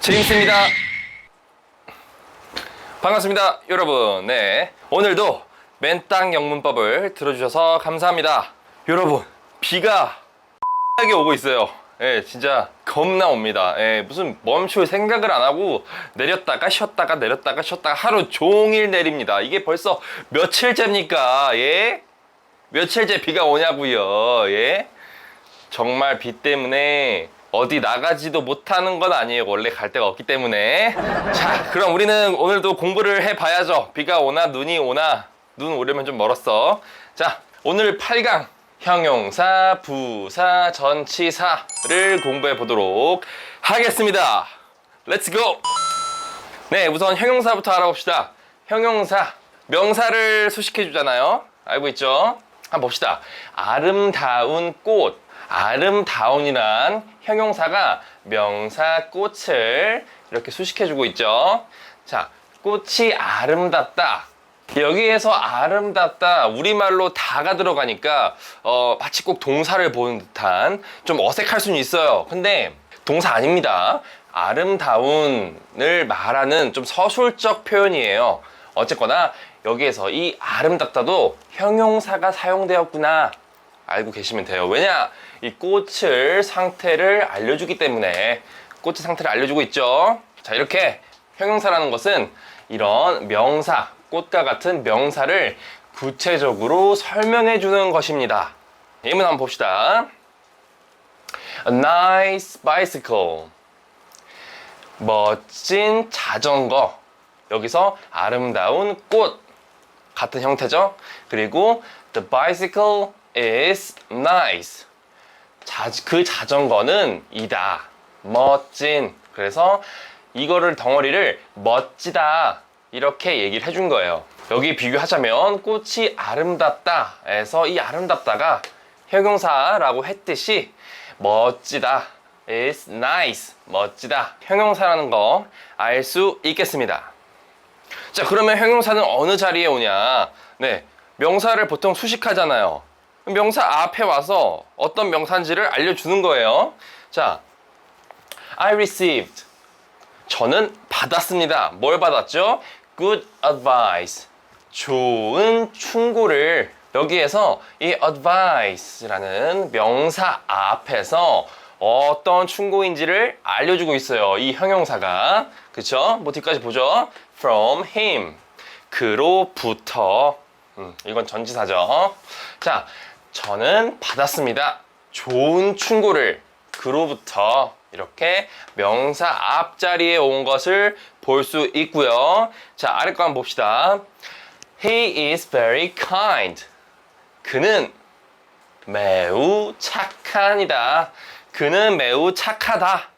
제임스입니다. 반갑습니다, 여러분. 네. 오늘도 맨땅 영문법을 들어주셔서 감사합니다. 여러분, 비가 하게 오고 있어요. 예, 진짜 겁나 옵니다. 예, 무슨 멈출 생각을 안 하고 내렸다가 쉬었다가 내렸다가 쉬었다가 하루 종일 내립니다. 이게 벌써 며칠째입니까? 예? 며칠째 비가 오냐고요. 예? 정말 비 때문에 어디 나가지도 못하는 건 아니에요. 원래 갈 데가 없기 때문에. 자, 그럼 우리는 오늘도 공부를 해봐야죠. 비가 오나 눈이 오나 눈 오려면 좀 멀었어. 자, 오늘 8강 형용사, 부사, 전치사를 공부해 보도록 하겠습니다. 렛츠 고! 네, 우선 형용사부터 알아봅시다. 형용사, 명사를 수식해 주잖아요. 알고 있죠? 한번 봅시다. 아름다운 꽃. 아름다운이란 형용사가 명사 꽃을 이렇게 수식해 주고 있죠. 자, 꽃이 아름답다. 여기에서 아름답다 우리말로 다가 들어가니까 어, 마치 꼭 동사를 보는 듯한 좀 어색할 수는 있어요. 근데 동사 아닙니다. 아름다운을 말하는 좀 서술적 표현이에요. 어쨌거나 여기에서 이 아름답다도 형용사가 사용되었구나 알고 계시면 돼요. 왜냐? 이 꽃을 상태를 알려주기 때문에 꽃의 상태를 알려주고 있죠. 자, 이렇게 형용사라는 것은 이런 명사, 꽃과 같은 명사를 구체적으로 설명해 주는 것입니다. 예문 한번 봅시다. A nice bicycle. 멋진 자전거. 여기서 아름다운 꽃 같은 형태죠. 그리고 the bicycle is nice. 자, 그 자전거는 이다. 멋진. 그래서 이거를 덩어리를 멋지다. 이렇게 얘기를 해준 거예요. 여기 비교하자면 꽃이 아름답다 에서 이 아름답다가 형용사라고 했듯이 멋지다. is nice. 멋지다. 형용사라는 거 알 수 있겠습니다. 자, 그러면 형용사는 어느 자리에 오냐? 네. 명사를 보통 수식하잖아요. 명사 앞에 와서 어떤 명사인지를 알려주는 거예요. 자, I received. 저는 받았습니다. 뭘 받았죠? Good advice. 좋은 충고를 여기에서 이 advice라는 명사 앞에서 어떤 충고인지를 알려주고 있어요. 이 형용사가. 그쵸? 뭐 뒤까지 보죠. From him. 그로부터. 음, 이건 전치사죠. 자, 저는 받았습니다. 좋은 충고를 그로부터 이렇게 명사 앞자리에 온 것을 볼 수 있고요. 자, 아래 거 한번 봅시다. He is very kind. 그는 매우 착한이다. 그는 매우 착하다.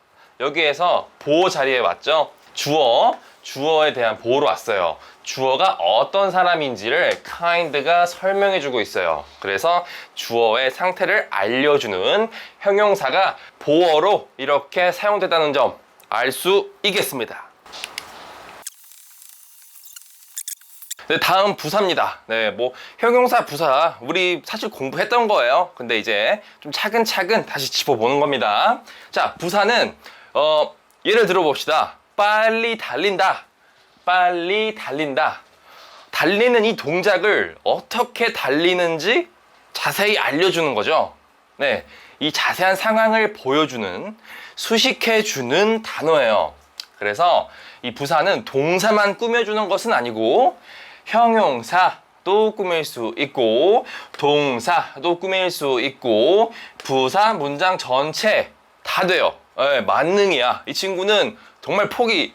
여기에서 보호 자리에 왔죠. 주어, 주어에 대한 보호로 왔어요. 주어가 어떤 사람인지를 kind가 설명해 주고 있어요. 그래서 주어의 상태를 알려주는 형용사가 보어로 이렇게 사용됐다는 점 알 수 있겠습니다. 네, 다음 부사입니다. 네, 뭐 형용사 부사 우리 사실 공부했던 거예요. 근데 이제 좀 차근차근 다시 짚어보는 겁니다. 자, 부사는 어, 예를 들어 봅시다. 빨리 달린다. 빨리 달린다. 달리는 이 동작을 어떻게 달리는지 자세히 알려주는 거죠. 네, 이 자세한 상황을 보여주는 수식해주는 단어예요. 그래서 이 부사는 동사만 꾸며주는 것은 아니고 형용사도 꾸밀 수 있고 동사도 꾸밀 수 있고 부사 문장 전체 다 돼요. 예, 만능이야. 이 친구는 정말 폭이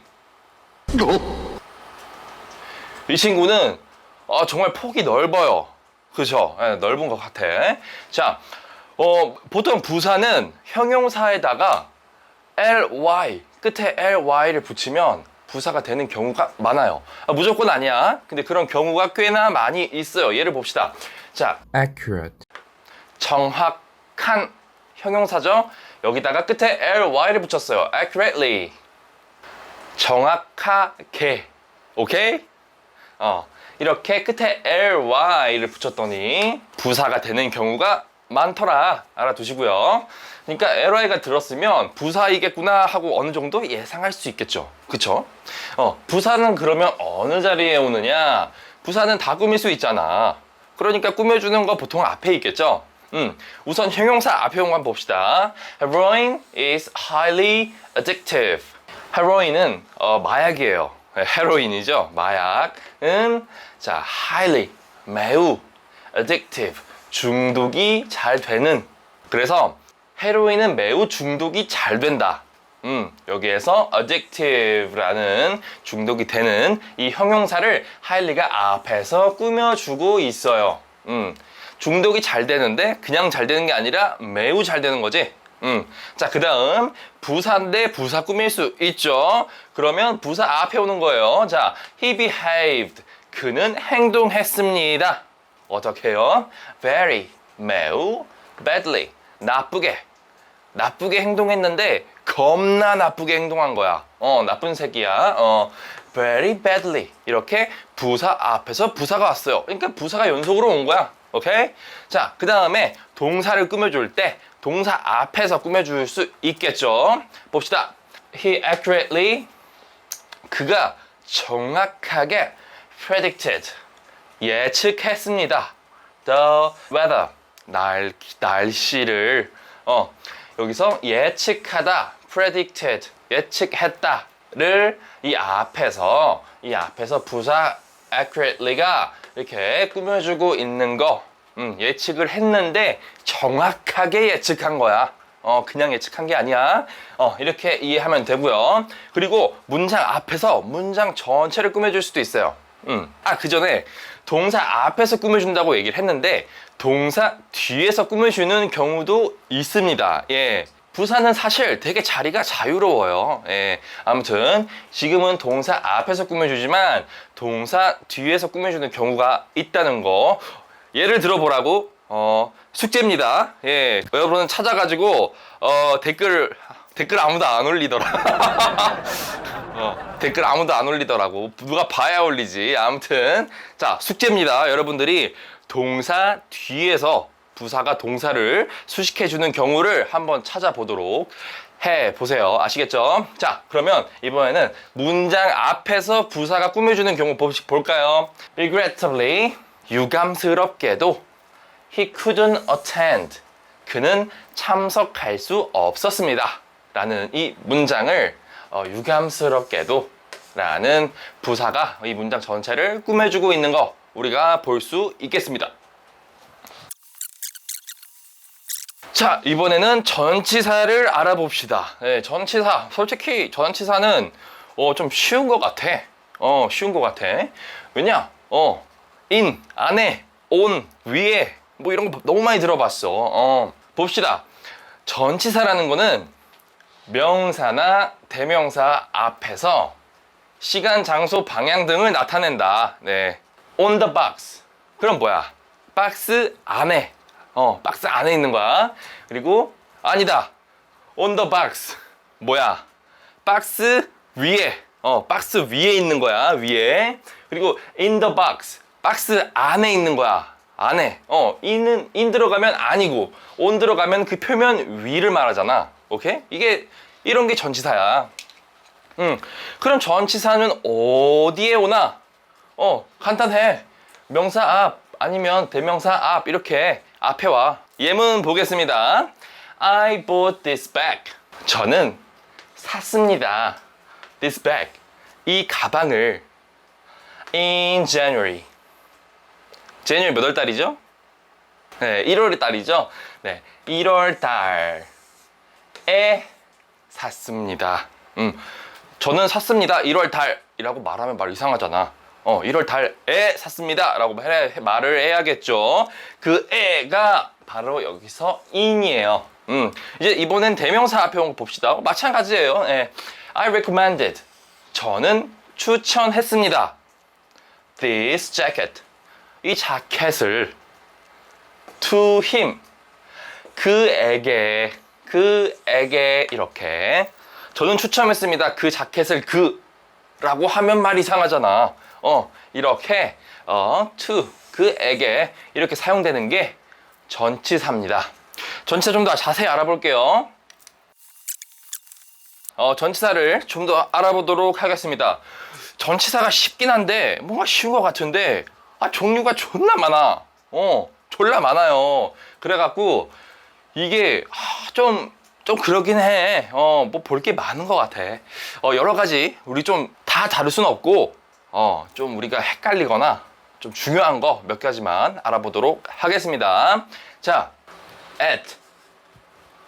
이 친구는 어, 정말 폭이 넓어요. 그죠? 예, 넓은 것 같아. 자, 어, 보통 부사는 형용사에다가 ly 끝에 ly를 붙이면 부사가 되는 경우가 많아요. 아, 무조건 아니야. 근데 그런 경우가 꽤나 많이 있어요. 예를 봅시다. 자, accurate, 정확한 형용사죠. 여기다가 끝에 ly를 붙였어요. accurately. 정확하게. 오케이? 어. 이렇게 끝에 ly를 붙였더니 부사가 되는 경우가 많더라. 알아두시고요. 그러니까 LI가 들었으면 부사이겠구나 하고 어느 정도 예상할 수 있겠죠. 그쵸? 어, 부사는 그러면 어느 자리에 오느냐? 부사는 다 꾸밀 수 있잖아. 그러니까 꾸며주는 거 보통 앞에 있겠죠? 음, 우선 형용사 앞에 온 거 봅시다. Heroin is highly addictive. 헤로인은 어, 마약이에요. 네, 헤로인이죠. 마약은 자 highly 매우 addictive 중독이 잘 되는 그래서 헤로인은 매우 중독이 잘 된다. 음, 여기에서 addictive라는 중독이 되는 이 형용사를 하일리가 앞에서 꾸며주고 있어요. 음, 중독이 잘 되는데 그냥 잘 되는 게 아니라 매우 잘 되는 거지. 음, 자, 그 다음, 부사인데 부사 꾸밀 수 있죠. 그러면 부사 앞에 오는 거예요. 자, he behaved. 그는 행동했습니다. 어떻게 해요? very, 매우, badly, 나쁘게. 나쁘게 행동했는데 겁나 나쁘게 행동한 거야. 어, 나쁜 새끼야. 어, very badly. 이렇게 부사 앞에서 부사가 왔어요. 그러니까 부사가 연속으로 온 거야. 오케이? 자, 그 다음에 동사를 꾸며줄 때 동사 앞에서 꾸며줄 수 있겠죠. 봅시다. He accurately 그가 정확하게 predicted 예측했습니다. The weather 날 날씨를 어 여기서 예측하다 predicted 예측했다를 이 앞에서 이 앞에서 부사 accurately가 이렇게 꾸며주고 있는 거 음, 예측을 했는데 정확하게 예측한 거야. 어, 그냥 예측한 게 아니야. 어, 이렇게 이해하면 되고요. 그리고 문장 앞에서 문장 전체를 꾸며줄 수도 있어요. 음. 아, 그 전에 동사 앞에서 꾸며준다고 얘기를 했는데 동사 뒤에서 꾸며주는 경우도 있습니다. 예. 부사는 사실 되게 자리가 자유로워요. 예. 아무튼 지금은 동사 앞에서 꾸며주지만 동사 뒤에서 꾸며주는 경우가 있다는 거 예를 들어보라고 어, 숙제입니다. 예. 여러분은 찾아가지고 어, 댓글 댓글 아무도 안 올리더라. 어, 댓글 아무도 안 올리더라고. 누가 봐야 올리지. 아무튼 자 숙제입니다. 여러분들이 동사 뒤에서 부사가 동사를 수식해 주는 경우를 한번 찾아보도록 해 보세요. 아시겠죠? 자, 그러면 이번에는 문장 앞에서 부사가 꾸며주는 경우 보- 볼까요? Regrettably, 유감스럽게도 he couldn't attend. 그는 참석할 수 없었습니다. 라는 이 문장을 어, 유감스럽게도 라는 부사가 이 문장 전체를 꾸며주고 있는 거 우리가 볼 수 있겠습니다. 자, 이번에는 전치사를 알아봅시다. 네, 전치사. 솔직히 전치사는 어, 좀 쉬운 것 같아. 어, 쉬운 것 같아. 왜냐? 어, in, 안에, on, 위에, 뭐 이런 거 너무 많이 들어봤어. 어, 봅시다. 전치사라는 거는 명사나 대명사 앞에서 시간, 장소, 방향 등을 나타낸다. 네. on the box. 그럼 뭐야? 박스 안에. 어, 박스 안에 있는 거야. 그리고 아니다. on the box. 뭐야? 박스 위에. 어, 박스 위에 있는 거야. 위에. 그리고 in the box. 박스 안에 있는 거야. 안에. 어, in은 in 들어가면 아니고 on 들어가면 그 표면 위를 말하잖아. 오케이? 이게 이런 게 전치사야. 음. 그럼 전치사는 어디에 오나? 어, 간단해. 명사 앞 아니면 대명사 앞 이렇게 앞에 와. 예문 보겠습니다. I bought this bag. 저는 샀습니다. This bag. 이 가방을 in January. January 몇월 달이죠? 네, 1월 달이죠. 네, 1월 달에 샀습니다. 음, 저는 샀습니다. 1월 달이라고 말하면 말 이상하잖아. 어, 1월 달에 샀습니다 라고 해- 말을 해야겠죠. 그 애가 바로 여기서 in이에요. 음, 이제 이번엔 대명사 앞에 온 거 봅시다. 마찬가지예요. 예. I recommended. 저는 추천했습니다. This jacket. 이 자켓을 to him. 그에게 그에게 이렇게 저는 추천했습니다. 그 자켓을 그 라고 하면 말 이상하잖아. 어 이렇게 어 to 그에게 이렇게 사용되는 게 전치사입니다. 전치사 좀 더 자세히 알아볼게요. 어, 전치사를 좀 더 알아보도록 하겠습니다. 전치사가 쉽긴 한데 뭔가 쉬운 것 같은데 아 종류가 존나 많아. 어, 졸라 많아요. 그래갖고 이게 아, 좀, 좀 그러긴 해. 어, 뭐 볼 게 많은 것 같아. 어, 여러 가지 우리 좀 다 다룰 수는 없고 어, 좀 우리가 헷갈리거나 좀 중요한 거 몇 가지만 알아보도록 하겠습니다. 자, at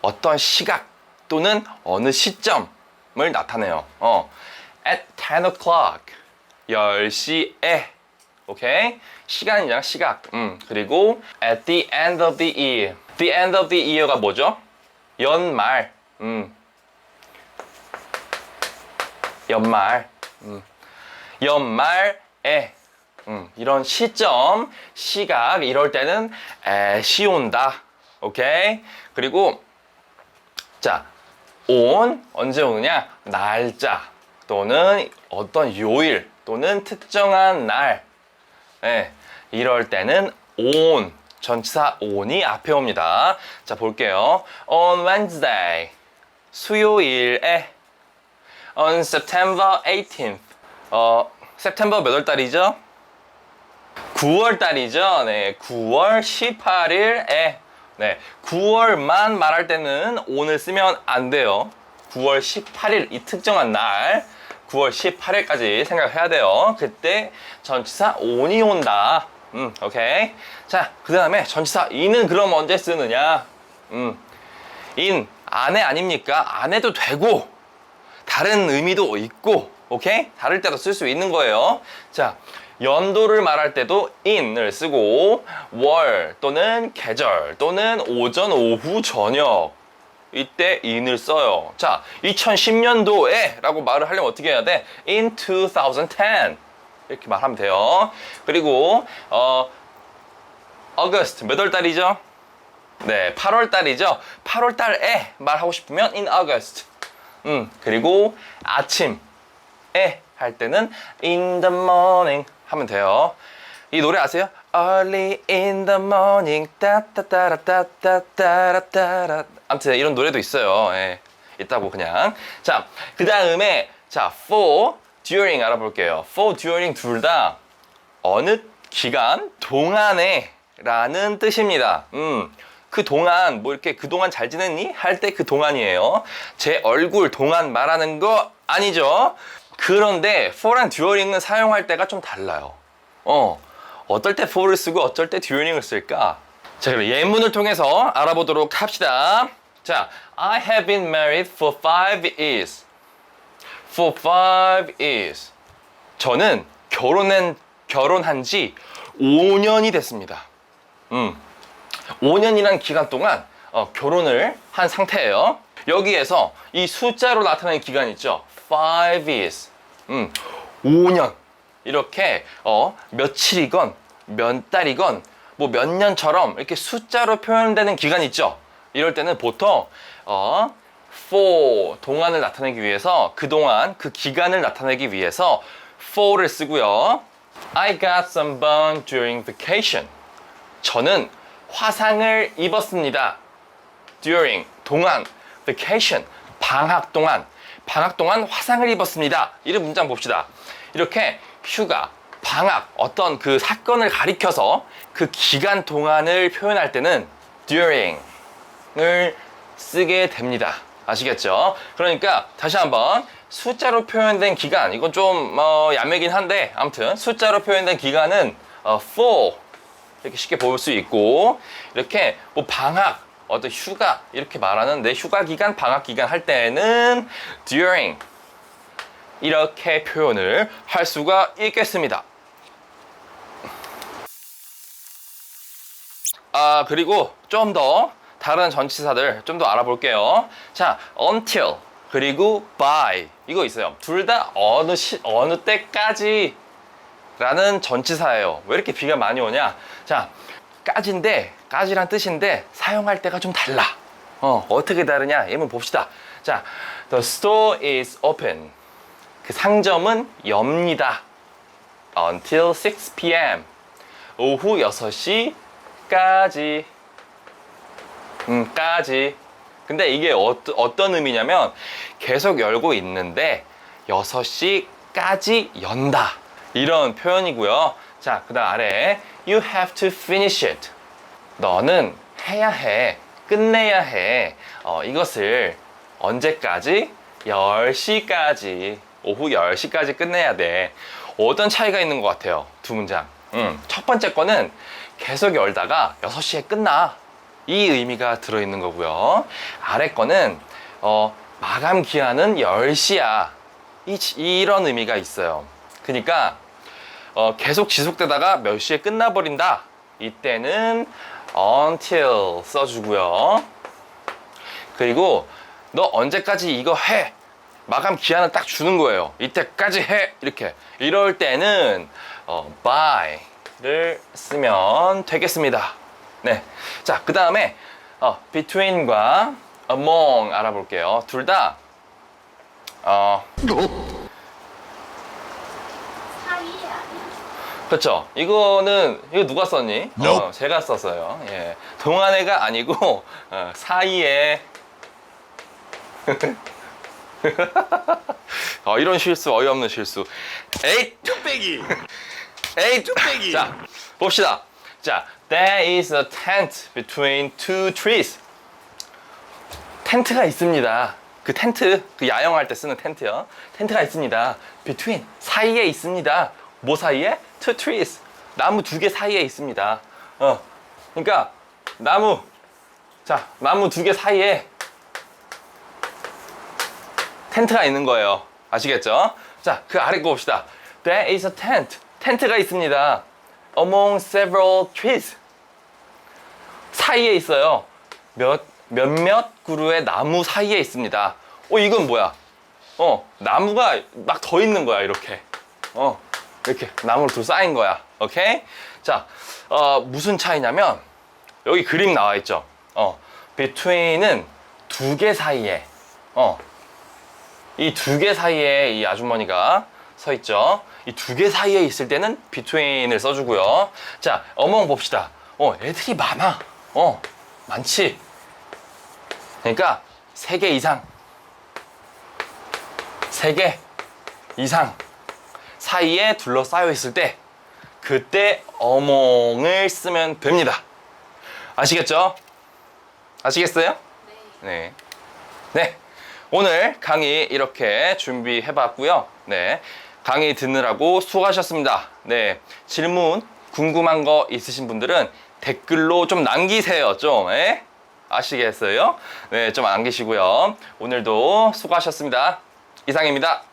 어떤 시각 또는 어느 시점을 나타내요. 어, at 10 o'clock 10시에 오케이? 시간이랑 시각. 음 그리고 at the end of the year. The end of the year가 뭐죠? 연말. 음. 연말. 음. 연말에. 음, 이런 시점 시각 이럴 때는 애시 온다. 오케이? 그리고 자, 온 언제 오느냐? 날짜. 또는 어떤 요일 또는 특정한 날. 예, 이럴 때는 on 전치사 on이 앞에 옵니다. 자, 볼게요. On Wednesday 수요일에 on September 18th 어, September 몇월 달이죠? 9월 달이죠. 네, 9월 18일에 네, 9월만 말할 때는 오늘 쓰면 안 돼요. 9월 18일 이 특정한 날 9월 18일까지 생각해야 돼요. 그때 전치사 on이 온다. 음, 오케이. 자, 그 다음에 전치사 in은 그럼 언제 쓰느냐? 음, in 안에 아닙니까? 안 해도 되고 다른 의미도 있고, 오케이? 다를 때도 쓸 수 있는 거예요. 자, 연도를 말할 때도 in을 쓰고, 월 또는 계절 또는 오전, 오후, 저녁. 이때 in을 써요. 자, 2010년도에 라고 말을 하려면 어떻게 해야 돼? in 2010. 이렇게 말하면 돼요. 그리고, 어, August 몇 월 달이죠? 네, 8월 달이죠. 8월 달에 말하고 싶으면 in August. 음, 그리고 아침에 할 때는 in the morning 하면 돼요. 이 노래 아세요? Early in the morning 따따따라따따따라따라 아무튼 이런 노래도 있어요. 예, 있다고 그냥. 자, 그 다음에 자, for, during 알아볼게요. for, during 둘 다 어느 기간 동안에 라는 뜻입니다. 음. 그 동안 뭐 이렇게 그 동안 잘 지냈니? 할 때 그 동안이에요. 제 얼굴 동안 말하는 거 아니죠. 그런데 for랑 during은 사용할 때가 좀 달라요. 어. 어떨 때 for를 쓰고 어떨 때 during을 쓸까? 자, 그럼 예문을 통해서 알아보도록 합시다. 자, I have been married for five years. For five years. 저는 결혼한 결혼한 지 5년이 됐습니다. 음. 5년이란 기간 동안 어, 결혼을 한 상태예요. 여기에서 이 숫자로 나타내는 기간 있죠. 5 years. 음, 5년. 이렇게 어, 며칠이건 몇 달이건 뭐 몇 년처럼 이렇게 숫자로 표현되는 기간 있죠. 이럴 때는 보통 어, for 동안을 나타내기 위해서 그동안 그 기간을 나타내기 위해서 for를 쓰고요. I got some burn during vacation. 저는 화상을 입었습니다. during 동안 vacation 방학 동안 방학 동안 화상을 입었습니다. 이런 문장 봅시다. 이렇게 휴가 방학 어떤 그 사건을 가리켜서 그 기간 동안을 표현할 때는 during 을 쓰게 됩니다. 아시겠죠? 그러니까 다시 한번 숫자로 표현된 기간 이건 좀 어, 야매긴 한데 아무튼 숫자로 표현된 기간은 어, for 이렇게 쉽게 볼 수 있고 이렇게 뭐 방학 어떤 휴가 이렇게 말하는 내 휴가 기간 방학 기간 할 때는 during 이렇게 표현을 할 수가 있겠습니다. 아 그리고 좀 더 다른 전치사들 좀 더 알아볼게요. 자 until 그리고 by 이거 있어요. 둘 다 어느 시 어느 때까지 라는 전치사예요. 왜 이렇게 비가 많이 오냐? 자, 까지인데, 까지란 뜻인데, 사용할 때가 좀 달라. 어, 어떻게 다르냐? 예문 봅시다. 자, the store is open. 그 상점은 엽니다. until 6 p.m. 오후 6시까지. 음, 까지. 근데 이게 어, 어떤 의미냐면 계속 열고 있는데 6시까지 연다. 이런 표현이고요. 자, 그 다음 아래 You have to finish it. 너는 해야 해. 끝내야 해. 어, 이것을 언제까지? 10시까지. 오후 10시까지 끝내야 돼. 어떤 차이가 있는 것 같아요. 두 문장. 음, 첫 번째 거는 계속 열다가 6시에 끝나. 이 의미가 들어있는 거고요. 아래 거는 어, 마감 기한은 10시야. 이, 이런 의미가 있어요. 그러니까 어, 계속 지속되다가 몇 시에 끝나버린다. 이때는 until 써주고요. 그리고 너 언제까지 이거 해? 마감 기한을 딱 주는 거예요. 이때까지 해. 이렇게. 이럴 때는 어, by를 쓰면 되겠습니다. 네. 자, 그 다음에 어, between과 among 알아볼게요. 둘 다 어, 아니야? 그렇죠. 이거는 이거 누가 썼니? 어, 제가 썼어요. 예. 동안애가 아니고 어, 사이에 어, 이런 실수 어이없는 실수. 에이 뚝배기 에이 뚝배기 자 봅시다. 자 there is a tent between two trees. 텐트가 있습니다. 그 텐트 그 야영할 때 쓰는 텐트요. 텐트가 있습니다. between 사이에 있습니다. 뭐 사이에? two trees. 나무 두 개 사이에 있습니다. 어. 그러니까 나무 자 나무 두 개 사이에 텐트가 있는 거예요. 아시겠죠? 자, 그 아래 거 봅시다. There is a tent. 텐트가 있습니다. Among several trees. 사이에 있어요. 몇, 몇몇 그루의 나무 사이에 있습니다. 어, 이건 뭐야? 어, 나무가 막 더 있는 거야, 이렇게. 어, 이렇게 나무로 둘러싸인 거야. 오케이? 자, 어, 무슨 차이냐면, 여기 그림 나와 있죠? 어, between은 두 개 사이에, 어, 이 두 개 사이에 이 아주머니가 서 있죠. 이 두 개 사이에 있을 때는 between을 써주고요. 자, 어멍 봅시다. 어, 애들이 많아. 어, 많지. 그러니까 세 개 이상, 세 개 이상 사이에 둘러싸여 있을 때 그때 어멍을 쓰면 됩니다. 아시겠죠? 아시겠어요? 네. 네. 오늘 강의 이렇게 준비해 봤고요. 네. 강의 듣느라고 수고하셨습니다. 네. 질문 궁금한 거 있으신 분들은 댓글로 좀 남기세요. 좀. 예? 아시겠어요? 네, 좀 남기시고요. 오늘도 수고하셨습니다. 이상입니다.